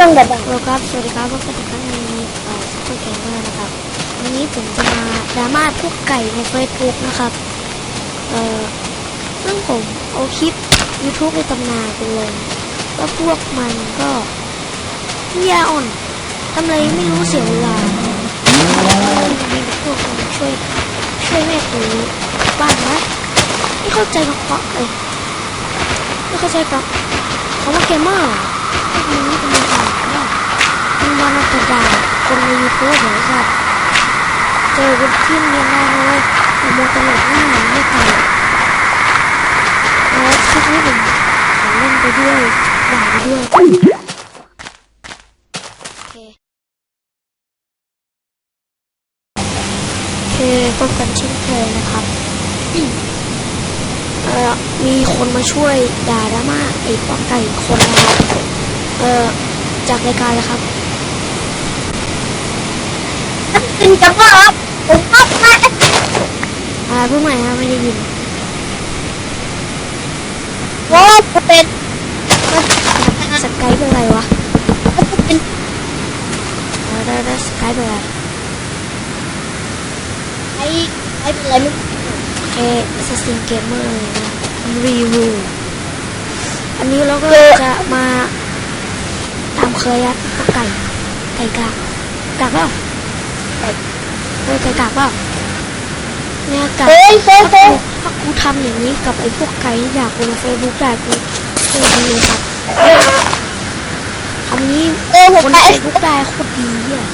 รื่องดับโลครับ สวัสดีครับพบกันอีกครั้งหนึงในเอ่อซูเปอร์เกมเมอร์นะครับ วันนี้ผมจะมาดราม่าพวกไก่ในเฟซบุ๊กนะครับ เอ่อซึ่งผมเอาคลิป YouTube ในตำนานไปลงแล้วพวกมันก็ปัญญาอ่อนทำอะไรไม่รู้เสียเวลาเลยมีพวกมันช่วยช่วยแม่กูบ้างนะไม่เข้าใจกับเพาะเลยไม่เข้าใจกับเขาว่าเกมเมอร์พวกมึงนี่เป็นยังไงเนี่ย มึงมานักด่า คนในยูทูบเหรอครับเจอกันที่เรียนได้เลยแต่มตลกหน้าไม่ตายแล้วคลิปนี้ผมเล่นไปด้วยด่าไปด้วยโอเคโอเคพบกันเช่นเคยนะครับเออมีคนมาช่วยด่าดราม่าไอ้ป้อกไก่คนนะครับเออจากรายการเลยครับ จริงจังว่าครับผมก็ไม่อ่าพูดใหม่นะไม่ได้ยินว่าจะเป็นสกายเป็นอะไรวะจะเป็นออได้สกายเป็นอะไรไอ้ไอ้เป็นอะไรไม่โอเคสซินเกมเมอร์นะรีวิวอันนี้เราก็จะมาตามเคยอะพวกไก่ไก่กากกากเปล่า อไก่กากเปล่าเนี่ยกากเฮ้ยเฮ้ยถ้าเฮ้ยกูถ้ากูทำอย่างนี้กับไอ้พวกไก่ที่อยากลงเฟซบุ๊กได้กูโคตรดีเลยครับทำนี้เออผมคนไปเฟซบุ๊กได้โคตรดีอะ